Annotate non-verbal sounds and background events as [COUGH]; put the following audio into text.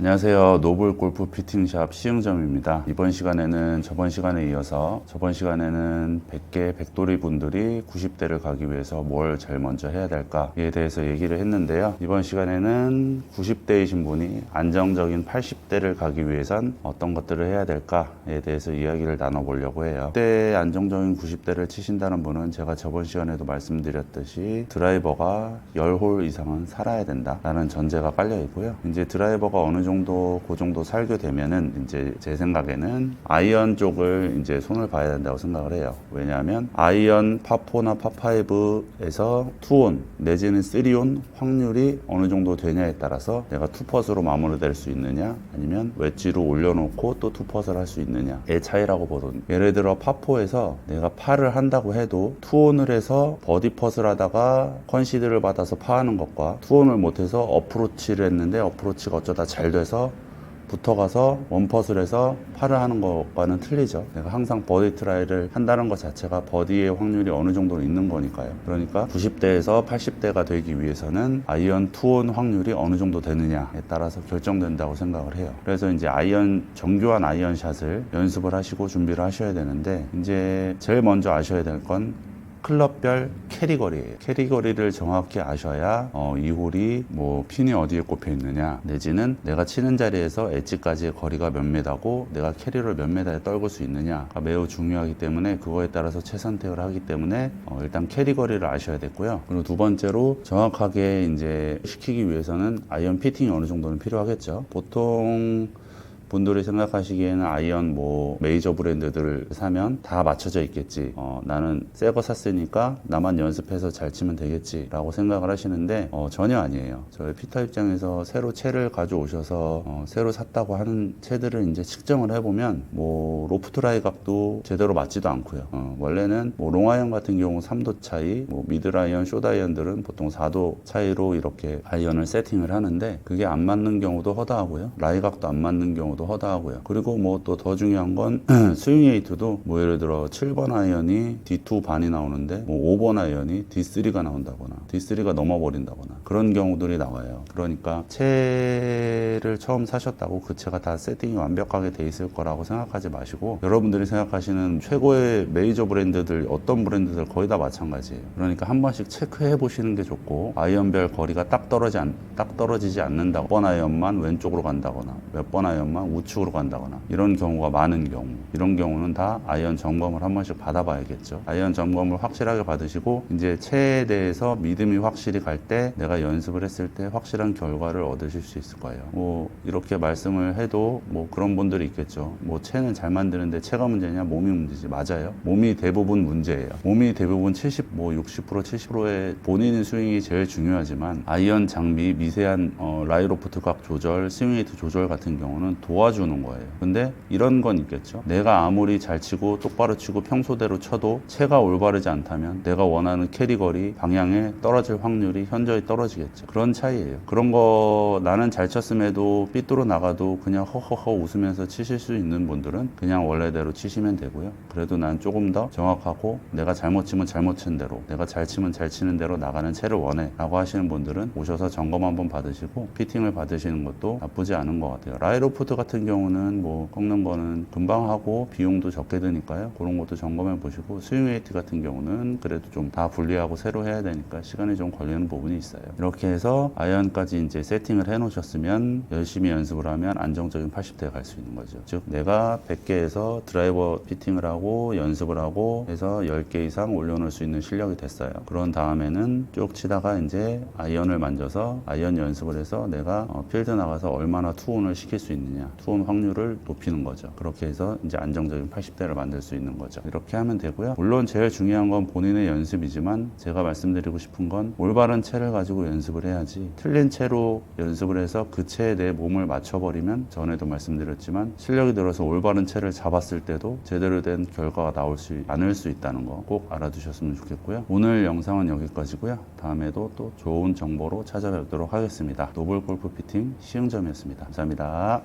안녕하세요. 노블 골프 피팅샵 시흥점입니다. 이번 시간에는 저번 시간에 이어서 저번 시간에는 100개 백돌이 분들이 90대를 가기 위해서 뭘 제일 먼저 해야 될까에 대해서 얘기를 했는데요. 이번 시간에는 90대이신 분이 안정적인 80대를 가기 위해선 어떤 것들을 해야 될까에 대해서 이야기를 나눠보려고 해요. 그때 안정적인 90대를 치신다는 분은 제가 저번 시간에도 말씀드렸듯이 드라이버가 10홀 이상은 살아야 된다라는 전제가 깔려 있고요. 이제 드라이버가 어느 정도 그 정도 살게 되면은 이제 제 생각에는 아이언 쪽을 이제 손을 봐야 된다고 생각을 해요. 왜냐하면 아이언 파4나 파5에서 투온 내지는 쓰리온 확률이 어느 정도 되냐에 따라서 내가 투퍼스로 마무리될 수 있느냐 아니면 웨지로 올려놓고 또 투퍼스를 할 수 있느냐의 차이라고 보거든요. 예를 들어 파4에서 내가 파를 한다고 해도 투온을 해서 버디 퍼스를 하다가 컨시드를 받아서 파하는 것과 투온을 못해서 어프로치를 했는데 어프로치가 어쩌다 잘 돼서 붙어가서 해서 파를 하는 것과는 틀리죠. 내가 항상 버디 트라이를 한다는 것 자체가 버디의 확률이 어느 정도 있는 거니까요. 그러니까 90대에서 80대가 되기 위해서는 아이언 투온 확률이 어느 정도 되느냐에 따라서 결정된다고 생각을 해요. 그래서 이제 아이언 정교한 아이언 샷을 연습을 하시고 준비를 하셔야 되는데 이제 제일 먼저 아셔야 될건 클럽별 캐리거리예요. 캐리거리를 정확히 아셔야 어, 이 홀이 뭐 핀이 어디에 꼽혀 있느냐 내지는 내가 치는 자리에서 엣지까지의 거리가 몇 메다고 내가 캐리를 몇 메다에 떨굴 수 있느냐가 매우 중요하기 때문에 그거에 따라서 채선택을 하기 때문에 어, 일단 캐리거리를 아셔야 됐고요. 그리고 두 번째로 정확하게 이제 시키기 위해서는 아이언 피팅이 어느 정도는 필요하겠죠. 보통 분들이 생각하시기에는 아이언 뭐 메이저 브랜드들을 사면 다 맞춰져 있겠지. 어, 나는 새 거 샀으니까 나만 연습해서 잘 치면 되겠지라고 생각을 하시는데 어, 전혀 아니에요. 저희 피터 입장에서 새로 채를 가져오셔서 어, 새로 샀다고 하는 채들을 이제 측정을 해보면 뭐 로프트 라이 각도 제대로 맞지도 않고요. 어, 원래는 뭐 롱아이언 같은 경우 3도 차이, 뭐 미드라이언, 쇼다이언들은 보통 4도 차이로 이렇게 아이언을 세팅을 하는데 그게 안 맞는 경우도 허다하고요. 라이 각도 안 맞는 경우도 허다하고요. 그리고 뭐 또 더 중요한 건 [CLEARS THROAT] 스윙 에이트도 뭐 예를 들어 7번 아이언이 D2 반이 나오는데 뭐 5번 아이언이 D3가 나온다거나 D3가 넘어버린다거나 그런 경우들이 나와요. 그러니까 채를 처음 사셨다고 그 채가 다 세팅이 완벽하게 돼 있을 거라고 생각하지 마시고 여러분들이 생각하시는 최고의 메이저 브랜드들 어떤 브랜드들 거의 다 마찬가지예요. 그러니까 한 번씩 체크해 보시는 게 좋고 아이언별 거리가 딱 떨어지 않, 딱 떨어지지 않는다. 번 아이언만 왼쪽으로 간다거나 몇 번 아이언만 우측으로 간다거나 이런 경우가 많은 경우 이런 경우는 다 아이언 점검을 한 번씩 받아봐야겠죠. 아이언 점검을 확실하게 받으시고 이제 채에 대해서 믿음이 확실히 갈 때 내가 연습을 했을 때 확실한 결과를 얻으실 수 있을 거예요. 뭐 이렇게 말씀을 해도 뭐 그런 분들이 있겠죠. 뭐 채는 잘 만드는데 채가 문제냐 몸이 문제지 맞아요. 몸이 대부분 문제예요. 몸이 대부분 70, 뭐 60% 70%의 본인 스윙이 제일 중요하지만 아이언 장비 미세한 어, 라이로프트 각 조절, 스윙 웨이트 조절 같은 경우는 도와 주는 거예요. 근데 이런 건 있겠죠. 내가 아무리 잘 치고 똑바로 치고 평소대로 쳐도 채가 올바르지 않다면 내가 원하는 캐리거리 방향에 떨어질 확률이 현저히 떨어지겠죠. 그런 차이예요. 그런 거 나는 잘 쳤음에도 삐뚤어 나가도 그냥 허허허 웃으면서 치실 수 있는 분들은 그냥 원래대로 치시면 되고요. 그래도 난 조금 더 정확하고 내가 잘못 치면 잘못 친 대로 내가 잘 치면 잘 치는 대로 나가는 채를 원해 라고 하시는 분들은 오셔서 점검 한번 받으시고 피팅을 받으시는 것도 나쁘지 않은 것 같아요. 라이로프트 같은 경우는 뭐 꺾는 거는 금방 하고 비용도 적게 드니까요. 그런 것도 점검해 보시고 스윙 웨이트 같은 경우는 그래도 좀 다 분리하고 새로 해야 되니까 시간이 좀 걸리는 부분이 있어요. 이렇게 해서 아이언까지 이제 세팅을 해 놓으셨으면 열심히 연습을 하면 안정적인 80대에 갈 수 있는 거죠. 즉 내가 100개에서 드라이버 피팅을 하고 연습을 하고 해서 10개 이상 올려놓을 수 있는 실력이 됐어요. 그런 다음에는 쭉 치다가 이제 아이언을 만져서 아이언 연습을 해서 내가 어, 필드 나가서 얼마나 투혼을 시킬 수 있느냐 투혼 확률을 높이는 거죠. 그렇게 해서 이제 안정적인 80대를 만들 수 있는 거죠. 이렇게 하면 되고요. 물론 제일 중요한 건 본인의 연습이지만 제가 말씀드리고 싶은 건 올바른 채를 가지고 연습을 해야지 틀린 채로 연습을 해서 그 채에 내 몸을 맞춰버리면 전에도 말씀드렸지만 실력이 들어서 올바른 채를 잡았을 때도 제대로 된 결과가 나올 수 않을 수 있다는 거 꼭 알아두셨으면 좋겠고요. 오늘 영상은 여기까지고요. 다음에도 또 좋은 정보로 찾아뵙도록 하겠습니다. 노블 골프 피팅 시흥점이었습니다. 감사합니다.